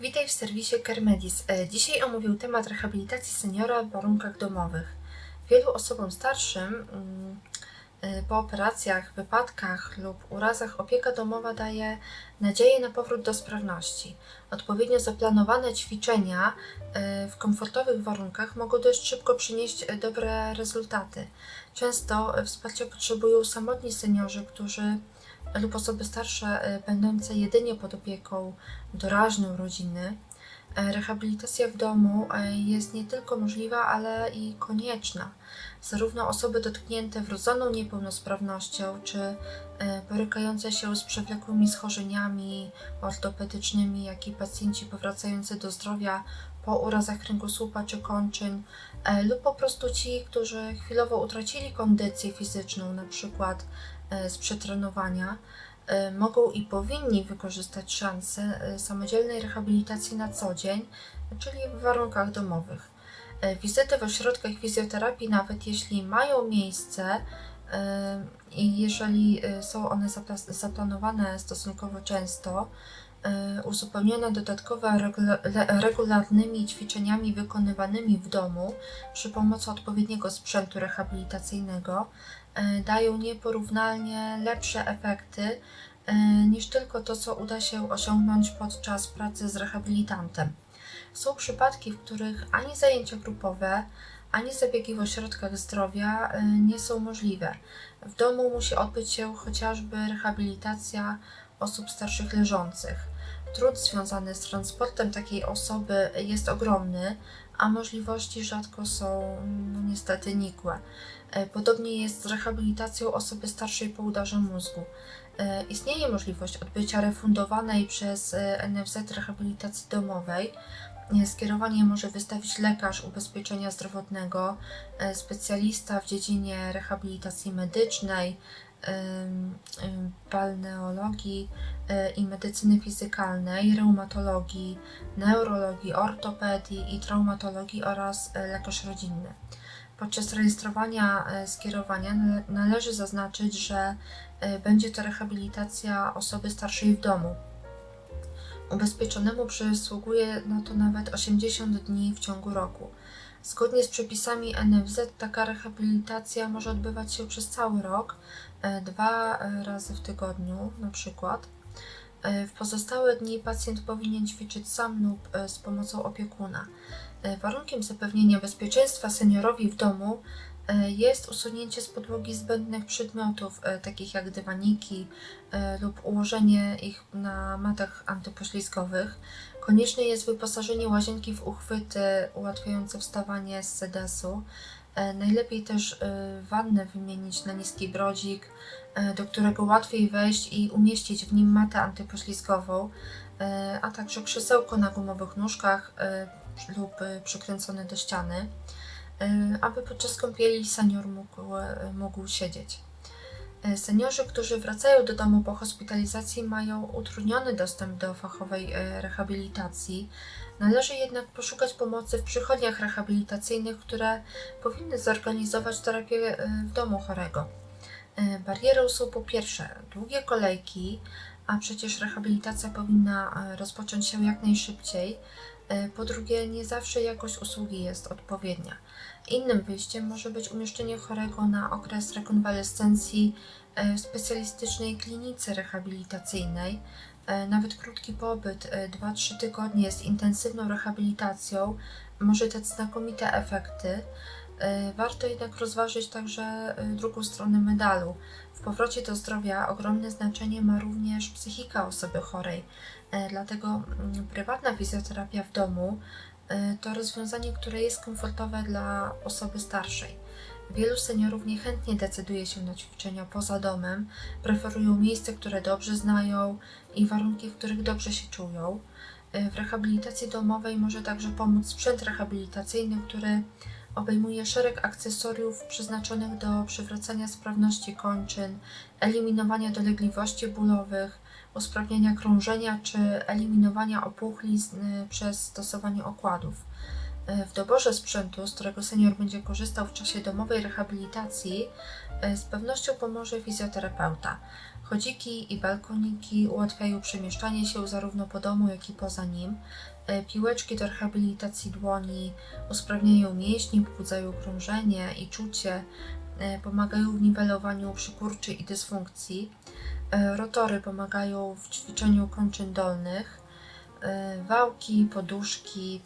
Witaj w serwisie Kermedis. E, Dzisiaj omówił temat rehabilitacji seniora w warunkach domowych. Wielu osobom starszym mm, e, po operacjach, wypadkach lub urazach opieka domowa daje nadzieję na powrót do sprawności. Odpowiednio zaplanowane ćwiczenia e, w komfortowych warunkach mogą dość szybko przynieść dobre rezultaty. Często wsparcia potrzebują samotni seniorzy, którzy lub osoby starsze e, będące jedynie pod opieką doraźną rodziny. E, Rehabilitacja w domu e, jest nie tylko możliwa, ale i konieczna. Zarówno osoby dotknięte wrodzoną niepełnosprawnością, czy borykające się z przewlekłymi schorzeniami ortopedycznymi, jak i pacjenci powracający do zdrowia po urazach kręgosłupa czy kończyn, lub po prostu ci, którzy chwilowo utracili kondycję fizyczną, na przykład z przetrenowania, e, mogą i powinni wykorzystać szansę e, samodzielnej rehabilitacji na co dzień, czyli w warunkach domowych. E, Wizyty w ośrodkach fizjoterapii, nawet jeśli mają miejsce e, i jeżeli e, są one zapla- zaplanowane stosunkowo często, e, uzupełnione dodatkowo regularnymi ćwiczeniami wykonywanymi w domu przy pomocy odpowiedniego sprzętu rehabilitacyjnego, e, dają nieporównalnie lepsze efekty e, niż tylko to, co uda się osiągnąć podczas pracy z rehabilitantem. Są przypadki, w których ani zajęcia grupowe, ani zabiegi w ośrodkach zdrowia e, nie są możliwe. W domu musi odbyć się chociażby rehabilitacja osób starszych leżących. Trud związany z transportem takiej osoby jest ogromny, a możliwości rzadko są no, niestety nikłe. E, Podobnie jest z rehabilitacją osoby starszej po udarze mózgu. E, Istnieje możliwość odbycia refundowanej przez e, NFZ rehabilitacji domowej. Skierowanie może wystawić lekarz ubezpieczenia zdrowotnego, specjalista w dziedzinie rehabilitacji medycznej, balneologii e, i medycyny fizykalnej, reumatologii, neurologii, ortopedii i traumatologii oraz lekarz rodzinny. Podczas rejestrowania e, skierowania nale- należy zaznaczyć, że e, będzie to rehabilitacja osoby starszej w domu. Ubezpieczonemu przysługuje na to nawet 80 dni w ciągu roku. Zgodnie z przepisami NFZ taka rehabilitacja może odbywać się przez cały rok, e, dwa e, razy w tygodniu na przykład. E, W pozostałe dni pacjent powinien ćwiczyć sam lub z pomocą opiekuna. E, Warunkiem zapewnienia bezpieczeństwa seniorowi w domu e, jest usunięcie z podłogi zbędnych przedmiotów, e, takich jak dywaniki lub ułożenie ich na matach antypoślizgowych. Konieczne jest wyposażenie łazienki w uchwyty ułatwiające wstawanie z sedesu. Najlepiej też wannę wymienić na niski brodzik, do którego łatwiej wejść i umieścić w nim matę antypoślizgową, a także krzesełko na gumowych nóżkach lub e, przykręcone do ściany, e, aby podczas kąpieli senior mógł, e, mógł siedzieć. Seniorzy, którzy wracają do domu po hospitalizacji, mają utrudniony dostęp do fachowej rehabilitacji. Należy jednak poszukać pomocy w przychodniach rehabilitacyjnych, które powinny zorganizować terapię w domu chorego. Barierą są po pierwsze długie kolejki, a przecież rehabilitacja powinna rozpocząć się jak najszybciej. E, Po drugie, nie zawsze jakość usługi jest odpowiednia. Innym wyjściem może być umieszczenie chorego na okres rekonwalescencji e, w specjalistycznej klinice rehabilitacyjnej. E, Nawet krótki pobyt, e, 2-3 tygodnie z intensywną rehabilitacją może dać znakomite efekty. Warto jednak rozważyć także drugą stronę medalu. W powrocie do zdrowia ogromne znaczenie ma również psychika osoby chorej. E, Dlatego mm, prywatna fizjoterapia w domu e, to rozwiązanie, które jest komfortowe dla osoby starszej. Wielu seniorów niechętnie decyduje się na ćwiczenia poza domem, preferują miejsce, które dobrze znają i warunki, w których dobrze się czują. E, W rehabilitacji domowej może także pomóc sprzęt rehabilitacyjny, który obejmuje szereg akcesoriów przeznaczonych do przywracania sprawności kończyn, eliminowania dolegliwości bólowych, usprawniania krążenia czy eliminowania opuchlizn y, przez stosowanie okładów. E, W doborze sprzętu, z którego senior będzie korzystał w czasie domowej rehabilitacji, e, z pewnością pomoże fizjoterapeuta. Chodziki i balkoniki ułatwiają przemieszczanie się zarówno po domu, jak i poza nim. E, Piłeczki do rehabilitacji dłoni usprawniają mięśnie, pobudzają krążenie i czucie, e, pomagają w niwelowaniu przykurczy i dysfunkcji. E, Rotory pomagają w ćwiczeniu kończyn dolnych. Wałki, poduszki,